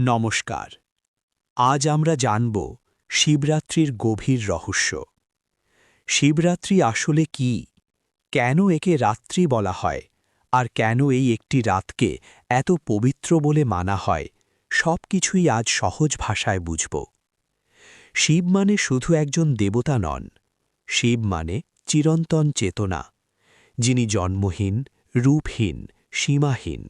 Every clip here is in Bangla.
নমস্কার। আজ আমরা জানব শিবরাত্রির গভীর রহস্য। শিবরাত্রি আসলে কি? কেন একে রাত্রি বলা হয়? আর কেন এই একটি রাতকে এত পবিত্র বলে মানা হয়? সব কিছুই আজ সহজ ভাষায় বুঝব। শিব মানে শুধু একজন দেবতা নন। শিব মানে চিরন্তন চেতনা, যিনি জন্মহীন, রূপহীন, সীমাহীন।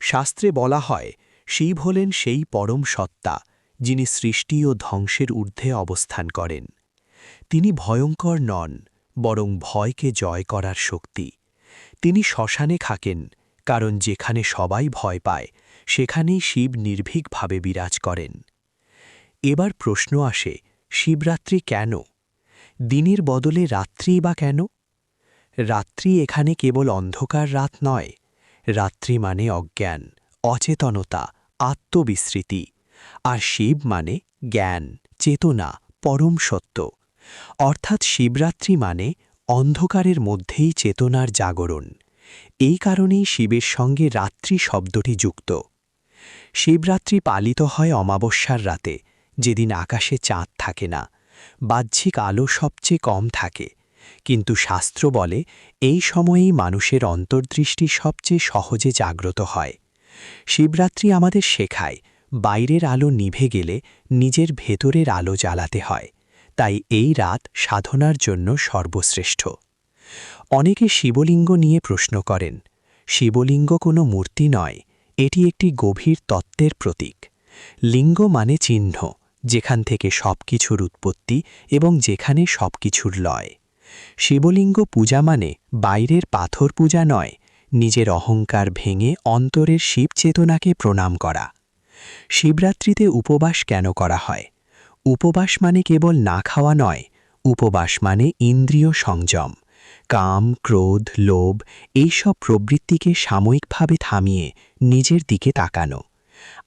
শাস্ত্রে বলা হয় শিব হলেন সেই পরম সত্তা, যিনি সৃষ্টি ও ধ্বংসের ঊর্ধ্বে অবস্থান করেন। তিনি ভয়ঙ্কর নন, বরং ভয়কে জয় করার শক্তি। তিনি শ্মশানে থাকেন, কারণ যেখানে সবাই ভয় পায়, সেখানেই শিব নির্ভীকভাবে বিরাজ করেন। এবার প্রশ্ন আসে, শিবরাত্রি কেন? দিনের বদলে রাত্রি বা কেন? রাত্রি এখানে কেবল অন্ধকার রাত নয়, রাত্রি মানে অজ্ঞান। অচেতনতা, আত্মবিস্মৃতি। আর শিব মানে জ্ঞান, চেতনা, পরম সত্য। অর্থাৎ শিবরাত্রি মানে অন্ধকারের মধ্যেই চেতনার জাগরণ। এই কারণেই শিবের সঙ্গে রাত্রি শব্দটি যুক্ত। শিবরাত্রি পালিত হয় অমাবস্যার রাতে, যেদিন আকাশে চাঁদ থাকে না, বাহ্যিক আলো সবচেয়ে কম থাকে। কিন্তু শাস্ত্র বলে, এই সময়েই মানুষের অন্তর্দৃষ্টি সবচেয়ে সহজে জাগ্রত হয়। শিবরাত্রি আমাদের শেখায়, বাইরের আলো নিভে গেলে নিজের ভেতরের আলো জ্বালাতে হয়। তাই এই রাত সাধনার জন্য সর্বশ্রেষ্ঠ। অনেকে শিবলিঙ্গ নিয়ে প্রশ্ন করেন, শিবলিঙ্গ কোনো মূর্তি নয়, এটি একটি গভীর তত্ত্বের প্রতীক। লিঙ্গ মানে চিহ্ন, যেখান থেকে সব কিছুর উৎপত্তি এবং যেখানে সব কিছুর লয়। শিবলিঙ্গ পূজা মানে বাইরের পাথর পূজা নয় নিজের অহংকার ভেঙে অন্তরের শিব চেতনাকে প্রণাম করা। শিবরাত্রিতে উপবাস কেন করা হয়? উপবাস মানে কেবল না খাওয়া নয়, উপবাস মানে ইন্দ্রিয় সংযম। কাম, ক্রোধ, লোভ এইসব প্রবৃত্তিকে সাময়িকভাবে থামিয়ে নিজের দিকে তাকানো।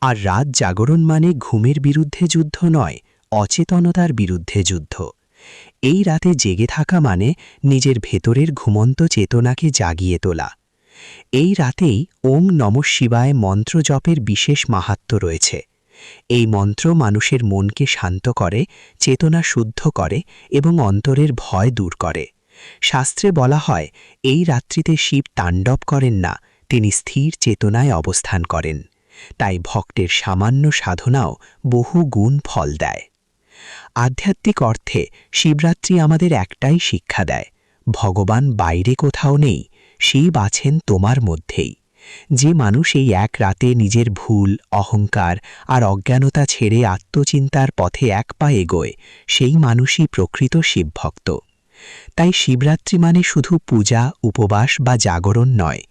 আর রাত জাগরণ মানে ঘুমের বিরুদ্ধে যুদ্ধ নয়, অচেতনতার বিরুদ্ধে যুদ্ধ। এই রাতে জেগে থাকা মানে নিজের ভেতরের ঘুমন্ত চেতনাকে জাগিয়ে তোলা। এই রাতেই ওং নম শিবায় মন্ত্র জপের বিশেষ মাহাত্ম রয়েছে। এই মন্ত্র মানুষের মনকে শান্ত করে, চেতনা শুদ্ধ করে এবং অন্তরের ভয় দূর করে। শাস্ত্রে বলা হয়, এই রাত্রিতে শিব তাণ্ডব করেন না, তিনি স্থির চেতনায় অবস্থান করেন। তাই ভক্তের সামান্য সাধনাও বহু গুণ ফল দেয়। আধ্যাত্মিক অর্থে শিবরাত্রি আমাদের একটাই শিক্ষা দেয়। ভগবান বাইরে কোথাও নেই শিব আছেন তোমার মধ্যেই। যে মানুষ এই এক রাতে নিজের ভুল, অহংকার আর অজ্ঞানতা ছেড়ে আত্মচিন্তার পথে এক পা এগোয়, সেই মানুষই প্রকৃত শিবভক্ত। তাই শিবরাত্রি মানে শুধু পূজা, উপবাস বা জাগরণ নয়